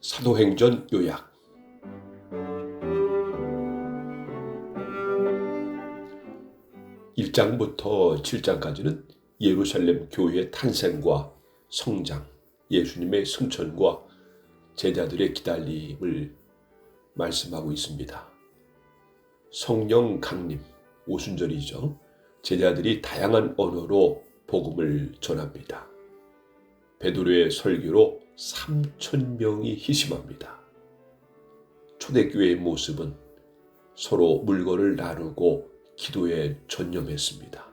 사도행전 요약 일장부터 7장까지는 예루살렘 교회의 탄생과 성장, 예수님의 승천과 제자들의 기다림을 말씀하고 있습니다. 성령 강림, 오순절이죠. 제자들이 다양한 언어로 복음을 전합니다. 베드로의 설교로 3천 명이 희심합니다. 초대교회의 모습은 서로 물건을 나누고 기도에 전념했습니다.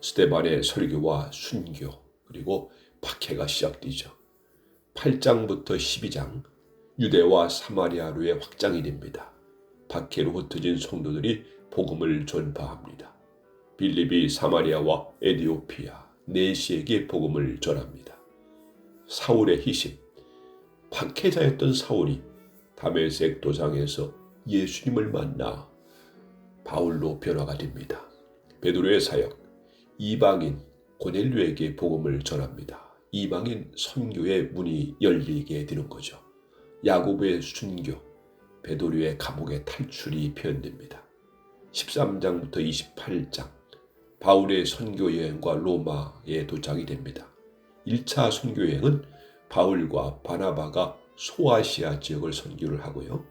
스테반의 설교와 순교 그리고 박해가 시작되죠. 8장부터 12장 유대와 사마리아로의 확장이 됩니다. 박해로 흩어진 성도들이 복음을 전파합니다. 빌립이 사마리아와 에디오피아, 네시에게 복음을 전합니다. 사울의 희심, 박해자였던 사울이 다메섹 도상에서 예수님을 만나 바울로 변화가 됩니다. 베드로의 사역, 이방인 고넬류에게 복음을 전합니다. 이방인 선교의 문이 열리게 되는 거죠. 야고보의 순교, 베드로의 감옥의 탈출이 표현됩니다. 13장부터 28장 바울의 선교 여행과 로마에 도착이 됩니다. 1차 선교 여행은 바울과 바나바가 소아시아 지역을 선교를 하고요.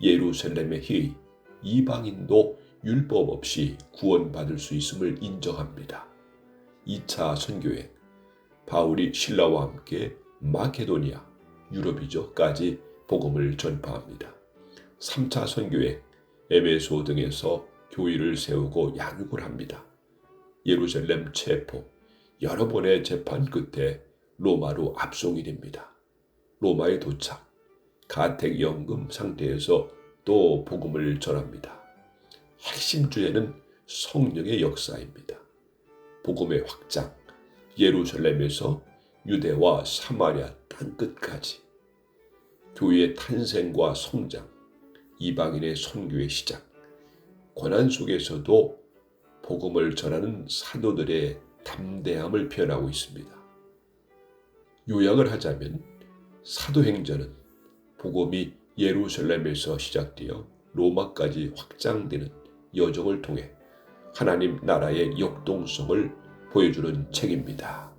예루살렘의 희의, 이방인도 율법 없이 구원받을 수 있음을 인정합니다. 2차 선교행 바울이 신라와 함께 마케도니아, 유럽이죠까지 복음을 전파합니다. 3차 선교행 에베소 등에서 교회를 세우고 양육을 합니다. 예루살렘 체포, 여러 번의 재판 끝에 로마로 압송이 됩니다. 로마에 도착, 가택연금 상태에서 또 복음을 전합니다. 핵심 주제는 성령의 역사입니다. 복음의 확장, 예루살렘에서 유대와 사마리아 땅끝까지 교회의 탄생과 성장, 이방인의 선교의 시작, 고난 속에서도 복음을 전하는 사도들의 담대함을 표현하고 있습니다. 요약을 하자면 사도행전은 복음이 예루살렘에서 시작되어 로마까지 확장되는 여정을 통해 하나님 나라의 역동성을 보여주는 책입니다.